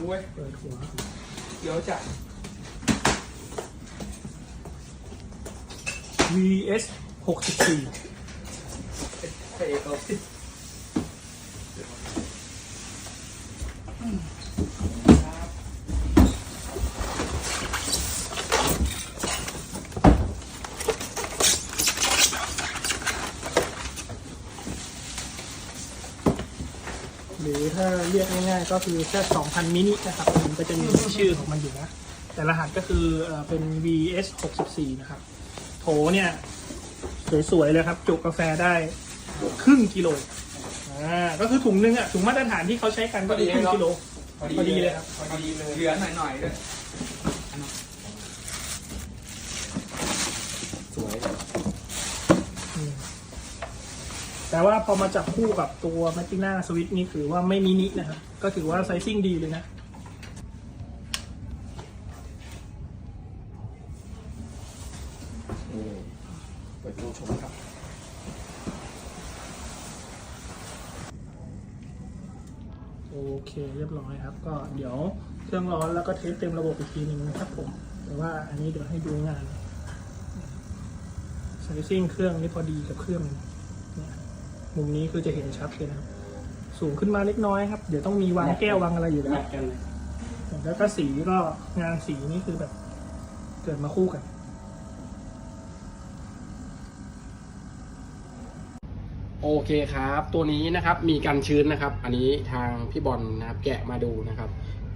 นะเว้ยเปิดหัวเดี๋ยวจัด VS 64เตะเอาสิ หรือถ้าเรียกง่ายๆก็คือแค่2,000 มินินะครับมันก็จะมีชื่อของมันอยู่นะ แต่รหัสก็คือเอ่อเป็น VS 64นะครับ โถเนี่ย สวยๆเลยครับ จุกาแฟได้ครึ่งกิโลอ่าก็คือถุงนึงอะถุงมาตรฐานที่เขาใช้กันก็คือครึ่งกิโลพอดีเลยครับพอดีเลยเหลือหน่อยๆด้วยสวยอืม แต่ว่าพอมาจับคู่กับตัวมัตติน่าสวิตนี่ถือว่าไม่มินินะครับ ก็ถือว่าไซซิ่งดีเลยนะนี่เปิดดูชมครับโอเคเรียบร้อยครับ ก็เดี๋ยวเครื่องร้อนแล้วก็เทสเต็มระบบอีกทีหนึ่งนะครับผมแต่ว่าอันนี้เดี๋ยวให้ดูงานไซซิ่งเครื่องนี่พอดีกับเครื่องเนี่ย มุมนี้คือจะเห็นชัดเลยนะครับ สูงขึ้นมาเล็กน้อยครับ เดี๋ยวต้องมีวางแก้ววางอะไรอยู่แล้วนัดกันเลยแล้วก็สีก็งานสีนี่คือแบบ เกิดมาคู่กัน โอเคครับ ตัวนี้นะครับมีกันชื้นนะครับ อันนี้ทางพี่บอลนะครับแกะมาดูนะครับ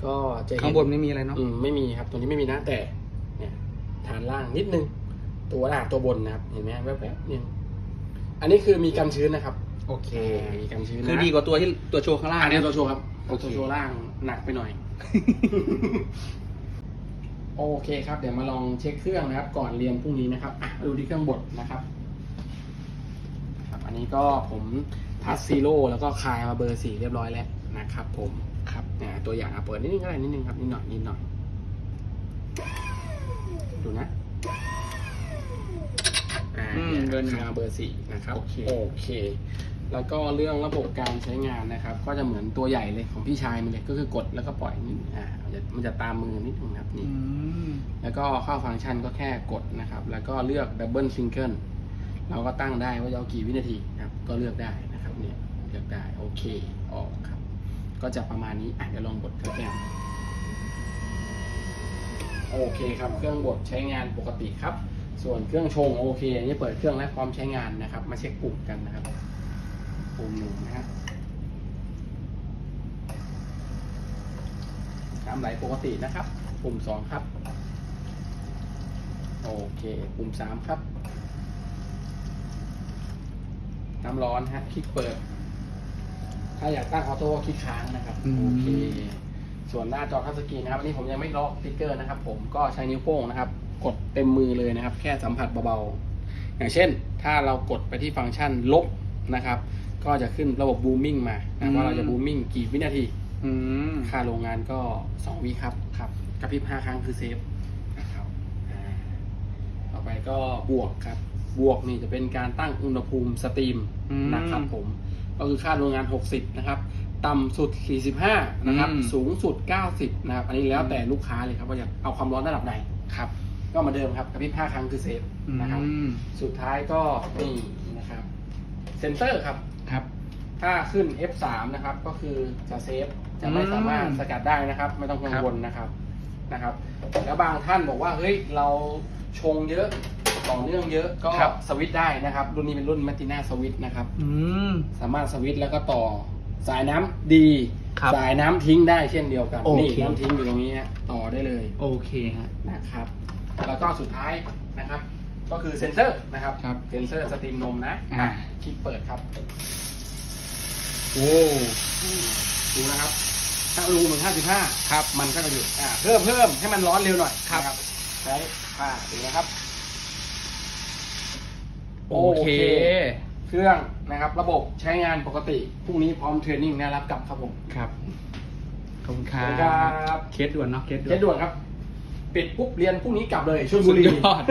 ก็จะเห็ข้างบนไม่มีอะไรเนาะอืมไม่มีครับ ตัวนี้ไม่มีนะแต่เนี่ยฐานล่างนิดนึง ตัวอ่าตัวบนนะครับ เห็นไหมแวบๆนี่ อันนี้คือมีกันชื้นนะครับโอเค มีกันชื้นนะคือดีกว่าตัวที่ตัวโชว์ข้างล่างอันนี้ตัวโชว์ครับโอเคตัวโชว์ล่างหนักไปหน่อย โอเคครับ เดี๋ยวมาลองเช็คเครื่องนะครับ ก่อนเรียนพรุ่งนี้นะครับอะมาดูที่เครื่องบดนะครับครับ อันนี้ก็ผมทัสซีโร่แล้วก็คลายมาเบอร์สี่เรียบร้อยแล้วนะครับผมครับเนี่ยตัวอย่างอะเปิดนิดนึงก็ได้นิดนึงครับนิดหน่อยนิดหน่อยดูนะ อ่าอืมเบอร์หนึ่งคลายมาเบอร์สี่นะครับโอเค โอเค แล้วก็เรื่องระบบการใช้งานนะครับ ก็จะเหมือนตัวใหญ่เลยของพี่ชายมันเลยก็คือกดแล้วก็ปล่อยนิดอ่ามันจะมันจะตามมือนิดนึงครับนี่ อืมแล้วก็เข้าฟังก์ชันก็แค่กดนะครับ แล้วก็เลือกดับเบิลซิงเกิลเราก็ตั้งได้ว่าจะเอากี่วินาทีนะครับ ก็เลือกได้นะครับเนี่ยเลือกได้โอเคออกครับ ก็จะประมาณนี้อะเดี๋ยวลองบดเครื่องแก้มโอเคครับเครื่องบดใช้งานปกติครับ ส่วนเครื่องชงโอเคอันนี้เปิดเครื่องและพร้อมใช้งานนะครับ มาเช็คปุ่มกันนะครับปุ่มหนึ่งนะครับน้ำไหลปกตินะครับ ปุ่มสองครับ โอเค ปุ่มสามครับ น้ำร้อนฮะ คลิกเปิด ถ้าอยากตั้งออโต้ก็คลิกค้างนะครับอืมโอเค ส่วนหน้าจอทัชสกรีนนะครับ อันนี้ผมยังไม่ล็อกสติ๊กเกอร์นะครับ ผมก็ใช้นิ้วโป้งนะครับ กดเต็มมือเลยนะครับ แค่สัมผัสเบาๆ อย่างเช่น ถ้าเรากดไปที่ฟังก์ชันลบนะครับ ก็จะขึ้นระบบบูมมิ่งมานะว่าเราจะบูมมิ่งกี่วินาทีอืมค่าโรงงานก็สองวิครับครับ กระพริบห้าครั้งคือเซฟนะครับอ่าต่อไปก็บวกครับ บวกนี่จะเป็นการตั้งอุณหภูมิสตรีมอืมนะครับผม ก็คือค่าโรงงาน 60 นะครับต่ำสุด 45 นะครับอืมสูงสุด 90 นะครับ อันนี้แล้วแต่ลูกค้าเลยครับว่าจะเอาความร้อนระดับไหนครับ ก็เหมาเดิมครับกระพริบ5ครั้งคือเซฟนะครับอืมสุดท้ายก็นี่นะครับเซนเซอร์ครับครับ ถ้าขึ้น F3 นะครับ ก็คือจะเซฟจะไม่สามารถสกัดได้นะครับ ไม่ต้องกังวลนะครับนะครับ แล้วบางท่านบอกว่าเฮ้ยเราชงเยอะต่อเนื่องเยอะก็ครับสวิตช์ได้นะครับ รุ่นนี้เป็นรุ่นมัตติน่าสวิตช์นะครับอืมสามารถสวิตช์แล้วก็ต่อสายน้ำดีครับสายน้ำทิ้งได้เช่นเดียวกันโอเคนี่น้ำทิ้งอยู่ตรงนี้ฮะต่อได้เลย โอเคฮะนะครับ แล้วก็สุดท้ายนะครับ ก็คือเซ็นเซอร์นะครับ ครับเซ็นเซอร์สตรีมนมนะอ่า คลิกเปิดครับโอ้ดูนะครับ ถ้าอุณหภูมิห้าสิบห้าครับ มันก็จะหยุดอ่าเพิ่มเพิ่มให้มันร้อนเร็วหน่อยครับ นะใช้ผ้าดูนะครับ โอเค เครื่องนะครับ ระบบใช้งานปกติพรุ่งนี้พร้อมเทรนนิ่งนะรับกลับครับผมครับ ขอบคุณคขรัอบคุณครับเคสด่วนเนาะเคสด่วนเช็ดด่วนครับ ปิดปุ๊บเรียนพรุ่งนี้กลับเลยชลบุรี สุดยอด